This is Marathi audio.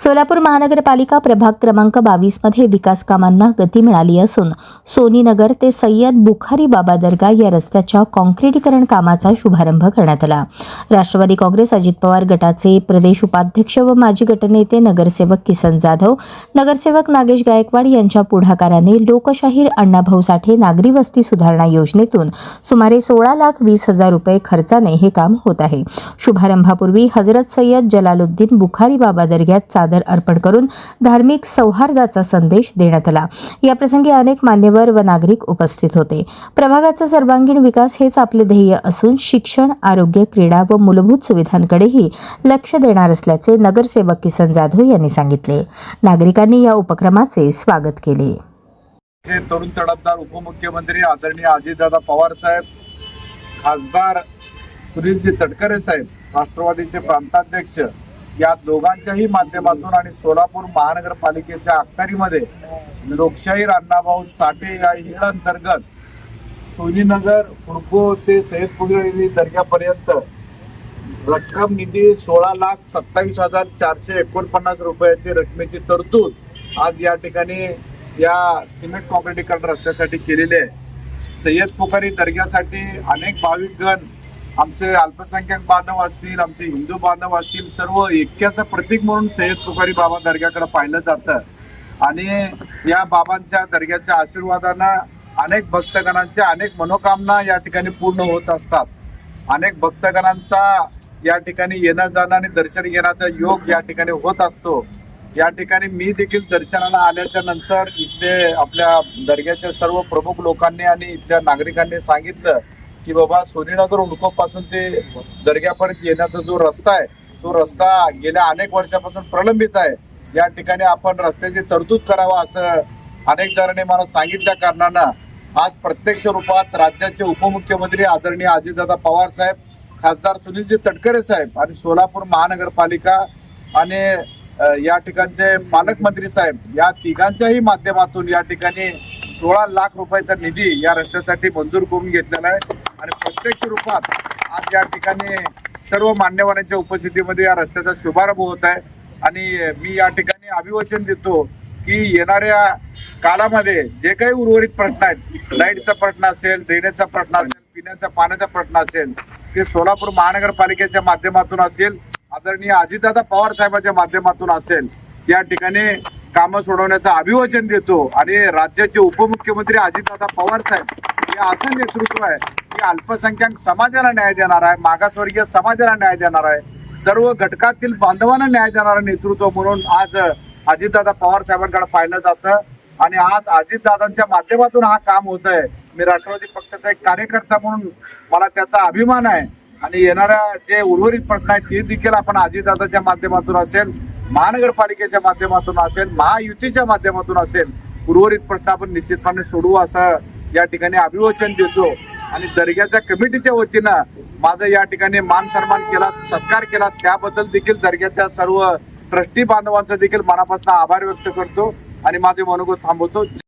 सोलापूर महानगरपालिका प्रभाग क्रमांक बावीसमध्ये विकास कामांना गती मिळाली असून सोनीनगर ते सय्यद बुखारी बाबा दर्गा या रस्त्याच्या कॉन्क्रिटीकरण कामाचा शुभारंभ करण्यात आला. राष्ट्रवादी काँग्रेस अजित पवार गटाचे प्रदेश उपाध्यक्ष व माजी गटनेते नगरसेवक किसन जाधव नगरसेवक नागेश गायकवाड यांच्या पुढाकाराने लोकशाहीर अण्णाभाऊ साठे नागरी वस्ती सुधारणा योजनेतून सुमारे सोळा लाख वीस हजार रुपये खर्चाने हे काम होत आहे. शुभारंभापूर्वी हजरत सय्यद जलालुद्दीन बुखारी बाबा दर्ग्यात आदर अर्पण करून धार्मिक सौहार्दाचा संदेश देण्यात आला. याप्रसंगी अनेक मान्यवर व नागरिक उपस्थित होते. प्रभागाचा सर्वांगीण विकास हेच आपले ध्येय असून शिक्षण आरोग्य क्रीडा व मूलभूत सुविधांकडेही लक्ष देणार असल्याचे नगरसेवक किसन जाधव यांनी सांगितले. नागरिकांनी या उपक्रमाचे स्वागत केले. तरुण तडफदार उपमुख्यमंत्री आदरणीय अजितदादा पवार साहेब खासदार सुनीलजी तटकरे साहेब राष्ट्रवादीचे प्रांताध्यक्ष या दोघांच्याही माध्यमातून आणि सोलापूर महानगरपालिकेच्या अखत्यारीमध्ये लोकशाहीर अण्णाभाऊ साठे या हिळ अंतर्गत सोनीनगर हुडको ते सय्यदपुरी दर्ग्यापर्यंत रक्कम निधी सोळा लाख सत्तावीस हजार चारशे एकोणपन्नास रुपयाची रकमेची तरतूद आज या ठिकाणी या सिमेंट कॉन्क्रिटीकरण रस्त्यासाठी केलेली आहे. सय्यद पुखारी दर्ग्यासाठी अनेक भाविकगण आमचे अल्पसंख्याक बांधव असतील आमचे हिंदू बांधव असतील सर्व ऐक्याचं प्रतीक म्हणून सय्यद तुकारी बाबा दर्ग्याकडे पाहिलं जातं. आणि या बाबांच्या दर्ग्याच्या आशीर्वादानं अनेक भक्तगणांच्या अनेक मनोकामना या ठिकाणी पूर्ण होत असतात. अनेक भक्तगणांचा या ठिकाणी येणं जाणं आणि दर्शन घेण्याचा योग या ठिकाणी होत असतो. या ठिकाणी मी देखील दर्शनाला आल्याच्यानंतर इथले आपल्या दर्ग्याच्या सर्व प्रमुख लोकांनी आणि इथल्या नागरिकांनी सांगितलं की बाबा सोनीनगरपासून ते दर्ग्यापर्यंत येण्याचा जो रस्ता आहे तो रस्ता गेल्या अनेक वर्षापासून प्रलंबित आहे. या ठिकाणी आपण रस्त्याची तरतूद करावा असं अनेक जणांनी मला सांगितल्या कारणानं आज प्रत्यक्ष रूपात राज्याचे उपमुख्यमंत्री आदरणीय अजितदादा पवार साहेब खासदार सुनीलजी तटकरे साहेब आणि सोलापूर महानगरपालिका आणि या ठिकाणचे पालकमंत्री साहेब या तिघांच्याही माध्यमातून या ठिकाणी सोळा लाख रुपयाचा निधी या रस्त्यासाठी मंजूर करून घेतलेला आहे. आणि प्रत्यक्ष रूपात आज या ठिकाणी सर्व मान्यवरांच्या उपस्थितीमध्ये या रस्त्याचा शुभारंभ होत आहे. आणि मी या ठिकाणी अभिवचन देतो की येणाऱ्या कालामध्ये जे काही उर्वरित प्रश्न आहेत लाईटचा प्रश्न असेल ड्रेनेजचा प्रश्न असेल पिण्याचा पाण्याचा प्रश्न असेल ते सोलापूर महानगरपालिकेच्या माध्यमातून असेल आदरणीय अजितदादा पवार साहेबांच्या माध्यमातून असेल या ठिकाणी कामं सोडवण्याचं अभिवचन देतो. आणि राज्याचे उपमुख्यमंत्री अजितदादा पवार साहेब हे असं नेतृत्व आहे की अल्पसंख्याक समाजाला न्याय देणार आहे मागासवर्गीय समाजाला न्याय देणार आहे. सर्व घटकातील बांधवांना न्याय देणारं नेतृत्व म्हणून आज अजितदादा पवार साहेबांकडे पाहिलं जातं. आणि आज अजितदादांच्या माध्यमातून हा काम होत आहे मी राष्ट्रवादी पक्षाचा एक कार्यकर्ता म्हणून मला त्याचा अभिमान आहे. आणि येणाऱ्या जे उर्वरित प्रश्न आहेत ते देखील आपण अजितदादाच्या माध्यमातून असेल महानगरपालिकेच्या माध्यमातून असेल महायुतीच्या माध्यमातून असेल उर्वरित प्रश्न आपण निश्चितपणे सोडवू असं या ठिकाणी अभिवचन देतो. आणि दर्ग्याच्या कमिटीच्या वतीनं माझं या ठिकाणी मान सन्मान केला सत्कार केला. त्याबद्दल देखील दर्ग्याच्या सर्व ट्रस्टी बांधवांचा देखील मनापासून आभार व्यक्त करतो आणि माझे मनोगत थांबवतो.